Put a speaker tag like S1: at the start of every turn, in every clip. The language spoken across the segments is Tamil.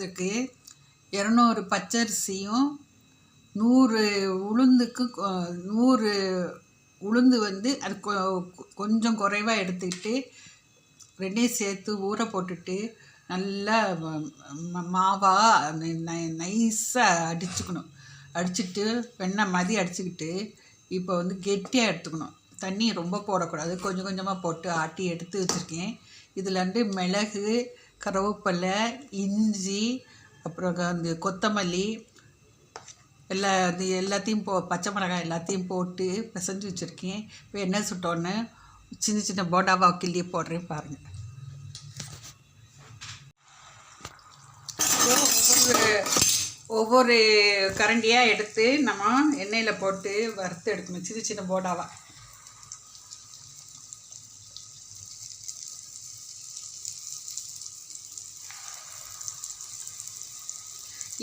S1: செய்கிறதுக்கு இரநூறு பச்சரிசியும் நூறு உளுந்துக்கு நூறு உளுந்து வந்து அது கொ- கொஞ்சம் குறைவாக எடுத்துக்கிட்டு ரெண்டையும் சேர்த்து ஊற போட்டுட்டு நல்லா மாவாக நைஸாக அடிச்சுக்கணும். அடிச்சுட்டு வெண்ணெய் மதி அடிச்சுக்கிட்டு இப்போ வந்து கெட்டியாக எடுத்துக்கணும். தண்ணி ரொம்ப போடக்கூடாது. கொஞ்சம் கொஞ்சமாக போட்டு ஆட்டி எடுத்து வச்சுருக்கேன். இதில் வந்து மிளகு கருவேப்பிலை இஞ்சி அப்புறம் அந்த கொத்தமல்லி எல்லா இது எல்லாத்தையும் போ பச்சை மிளகாய் எல்லாத்தையும் போட்டு பிசைஞ்சு வச்சுருக்கேன். இப்போ எண்ணெய் சுட்டோன்னு சின்ன சின்ன போண்டாவாக கிள்ளி போடுறேன் பாருங்கள் ஒவ்வொரு ஒவ்வொரு கரண்டியாக எடுத்து நம்ம எண்ணெயில் போட்டு வறுத்து எடுக்கணும். சின்ன சின்ன போண்டாவாக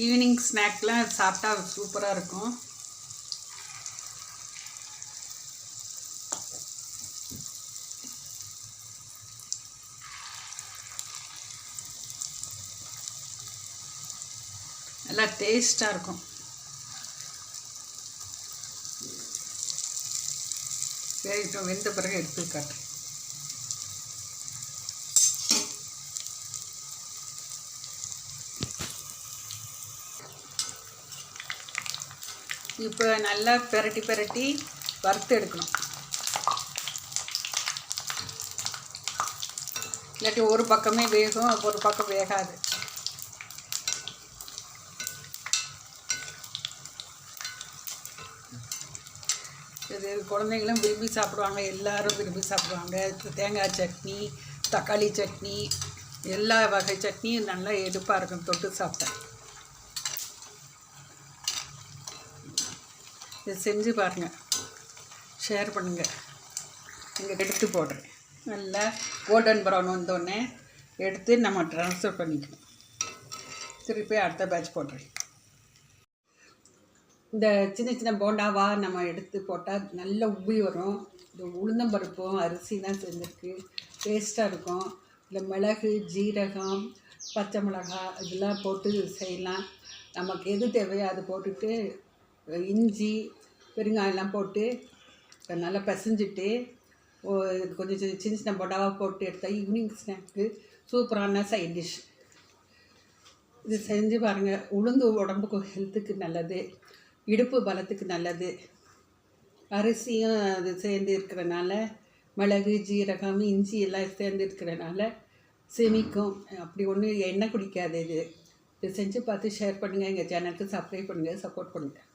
S1: ஈவினிங் ஸ்நாக்லாம் சாப்பிட்டா சூப்பராக இருக்கும். நல்லா டேஸ்ட்டாக இருக்கும். வேகட்டும் வெந்த பிறகு எடுத்து காட்டுறேன். இப்போ நல்லா பெரட்டி பெரட்டி வறுத்து எடுக்கணும். இல்லாட்டி ஒரு பக்கமே வேகும் ஒரு பக்கம் வேகாது. இது குழந்தைங்களும் விரும்பி சாப்பிடுவாங்க எல்லாரும் விரும்பி சாப்பிடுவாங்க. தேங்காய் சட்னி தக்காளி சட்னி எல்லா வகை சட்னியும் நல்லா எடுப்பாக இருக்கும் தொட்டு சாப்பிட்டேன் இது செஞ்சு பாருங்கள் ஷேர் பண்ணுங்கள் இங்கே எடுத்து போடுறேன். நல்லா கோல்டன் ப்ரௌன் வந்தோடனே எடுத்து நம்ம ட்ரான்ஸ்ஃபர் பண்ணிக்கணும் திருப்பி அடுத்த பேட்ச் போடுறேன். இந்த சின்ன சின்ன போண்டாவாக நம்ம எடுத்து போட்டால் நல்ல உப்பி வரும். இந்த உளுந்தம்பருப்பும் அரிசி தான் செஞ்சுருக்கு டேஸ்ட்டாக இருக்கும். இந்த மிளகு ஜீரகம் பச்சை மிளகாய் இதெல்லாம் போட்டு செய்யலாம். நமக்கு எது தேவையோ அது போட்டுட்டு இஞ்சி பெருங்காயம்லாம் போட்டு நல்லா பிசைஞ்சிட்டு ஓ- கொஞ்சம் சின்ன சின்ன சின்ன போட்டு எடுத்தால் ஈவினிங் ஸ்நாக்கு சூப்பரான சைட் டிஷ் இது செஞ்சு பாருங்கள் உளுந்து உடம்புக்கு ஹெல்த்துக்கு நல்லது இடுப்பு பலத்துக்கு நல்லது. அரிசியும் அது சேர்ந்து இருக்கிறனால மிளகு ஜீரகம் இஞ்சி எல்லாம் சேர்ந்து இருக்கிறனால செமிக்கும். அப்படி ஒன்றும் எண்ணெய் குடிக்காது இது. இது செஞ்சு பார்த்து ஷேர் பண்ணுங்கள் எங்கள் சேனலுக்கு சப்ஸ்கிரைப் பண்ணுங்கள் சப்போர்ட் பண்ணுங்கள்